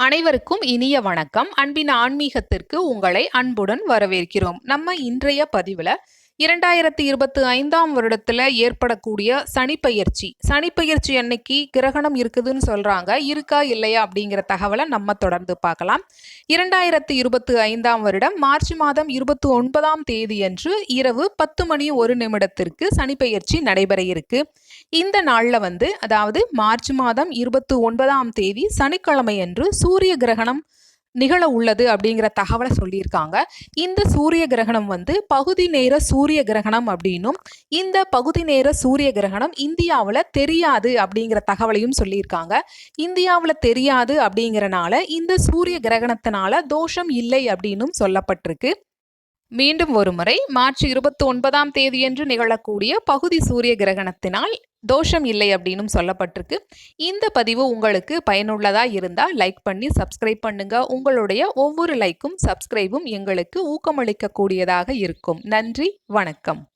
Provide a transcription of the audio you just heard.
அனைவருக்கும் இனிய வணக்கம். அன்பின் ஆன்மீகத்திற்கு உங்களை அன்புடன் வரவேற்கிறோம். நம்ம இன்றைய பதிவில் இரண்டாயிரத்தி இருபத்தி ஐந்தாம் வருடத்தில் ஏற்படக்கூடிய சனிப்பயிற்சி சனிப்பயிற்சி அன்னைக்கு கிரகணம் இருக்குதுன்னு சொல்கிறாங்க இருக்கா இல்லையா அப்படிங்கிற தகவலை நம்ம தொடர்ந்து பார்க்கலாம். இரண்டாயிரத்தி இருபத்தி ஐந்தாம் வருடம் மார்ச் மாதம் இருபத்தி ஒன்பதாம் தேதி அன்று இரவு பத்து மணி ஒரு நிமிடத்திற்கு சனிப்பயிற்சி நடைபெற இருக்கு. இந்த நாளில் வந்து அதாவது மார்ச் மாதம் இருபத்தி ஒன்பதாம் தேதி சனிக்கிழமை அன்று சூரிய கிரகணம் நிகழ உள்ளது அப்படிங்கிற தகவலை சொல்லியிருக்காங்க. இந்த சூரிய கிரகணம் வந்து பகுதி நேர சூரிய கிரகணம் அப்படின்னும் இந்த பகுதி நேர சூரிய கிரகணம் இந்தியாவில் தெரியாது அப்படிங்கிற தகவலையும் சொல்லியிருக்காங்க. இந்தியாவில் தெரியாது அப்படிங்கிறனால இந்த சூரிய கிரகணத்தினால தோஷம் இல்லை அப்படின்னும் சொல்லப்பட்டிருக்கு. மீண்டும் ஒருமுறை மார்ச் இருபத்தி ஒன்பதாம் தேதியன்று நிகழக்கூடிய பகுதி சூரிய கிரகணத்தினால் தோஷம் இல்லை அப்படின்னும் சொல்லப்பட்டிருக்கு. இந்த பதிவு உங்களுக்கு பயனுள்ளதாக இருந்தால் லைக் பண்ணி சப்ஸ்கிரைப் பண்ணுங்க. உங்களுடைய ஒவ்வொரு லைக்கும் சப்ஸ்கிரைபும் எங்களுக்கு ஊக்கமளிக்கக்கூடியதாக இருக்கும். நன்றி வணக்கம்.